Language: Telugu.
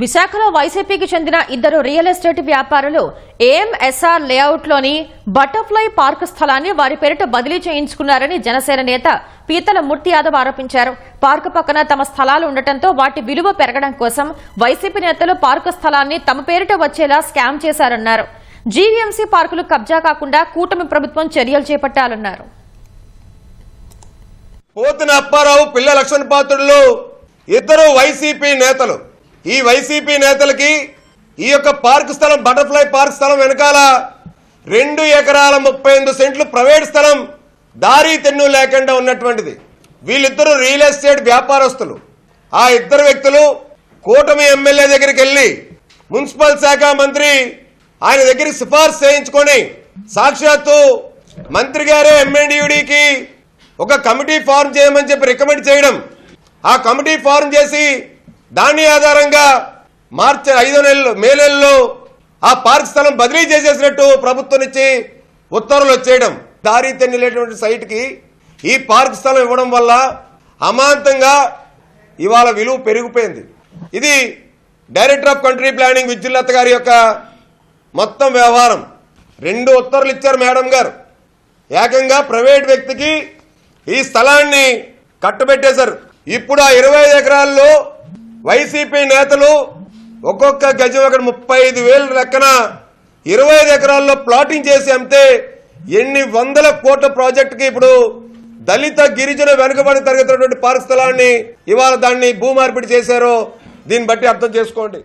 విశాఖలో వైసీపీకి చెందిన ఇద్దరు రియల్ ఎస్టేట్ వ్యాపారులు ఏఎంఎస్ఆర్ లేఅవుట్లోని బటర్ఫ్లై పార్క్ స్థలాన్ని వారి పేరిట బదిలీ చేయించుకున్నారని జనసేన నేత పీతల మూర్తి యాదవ్ ఆరోపించారు. పార్క్ పక్కన తమ స్థలాలు ఉండటంతో వాటి విలువ పెరగడం కోసం వైసీపీ నేతలు పార్కు స్థలాన్ని తమ పేరిట వచ్చేలా స్కామ్ చేశారన్నారు. జీవీఎంసీ పార్కులు కబ్జా కాకుండా కూటమి ప్రభుత్వం చర్యలు చేపట్టాలన్నారు. పోతున అప్పారావు పిల్ల లక్ష్మణ్ పాత్రులు ఇద్దరు వైసీపీ నేతలు ఈ వైసీపీ నేతలకి ఈ యొక్క పార్క్ స్థలం బటర్ఫ్లై పార్క్ స్థలం వెనకాల రెండు ఎకరాల ముప్పై ఎనిమిది సెంట్లు ప్రైవేట్ స్థలం దారి తెన్ను లేకుండా ఉన్నటువంటిది. వీళ్ళిద్దరూ రియల్ ఎస్టేట్ వ్యాపారస్తులు. ఆ ఇద్దరు వ్యక్తులు కూటమి ఎమ్మెల్యే దగ్గరికి వెళ్ళి మున్సిపల్ శాఖ మంత్రి ఆయన దగ్గర సిఫార్సు చేయించుకొని సాక్షాత్తు మంత్రి గారే ఎంఎన్డియుడికి ఒక కమిటీ ఫార్మ్ చేయమని చెప్పి రికమెండ్ చేయడం. ఆ కమిటీ ఫార్మ్ చేసి దాని ఆధారంగా మార్చి ఐదో నెలలు మే నెలలో ఆ పార్క్ స్థలం బదిలీ చేసేసినట్టు ప్రభుత్వం నుంచి ఉత్తర్వులు వచ్చేయడం. దారి తెన్నిలేటువంటి సైట్కి ఈ పార్క్ స్థలం ఇవ్వడం వల్ల అమాంతంగా ఇవాళ విలువ పెరిగిపోయింది. ఇది director of country planning Vidyullatha గారి యొక్క మొత్తం వ్యవహారం. రెండు ఉత్తర్వులు ఇచ్చారు మేడం గారు. ఏకంగా ప్రైవేట్ వ్యక్తికి ఈ స్థలాన్ని కట్టబెట్టేశారు. ఇప్పుడు ఆ ఇరవై ఎకరాల్లో వైసీపీ నేతలు ఒక్కొక్క గజం అక్కడ ముప్పై ఐదు వేల లెక్కన ఇరవై ఐదు ఎకరాల్లో ప్లాటింగ్ చేసి అమ్మితే ఎన్ని వందల కోట్ల ప్రాజెక్టుకి ఇప్పుడు దళిత గిరిజన వెనుకబడి తరగతినటువంటి పార్క్ స్థలాన్ని ఇవాళ దాన్ని భూమార్పిడి చేశారో దీన్ని బట్టి అర్థం చేసుకోండి.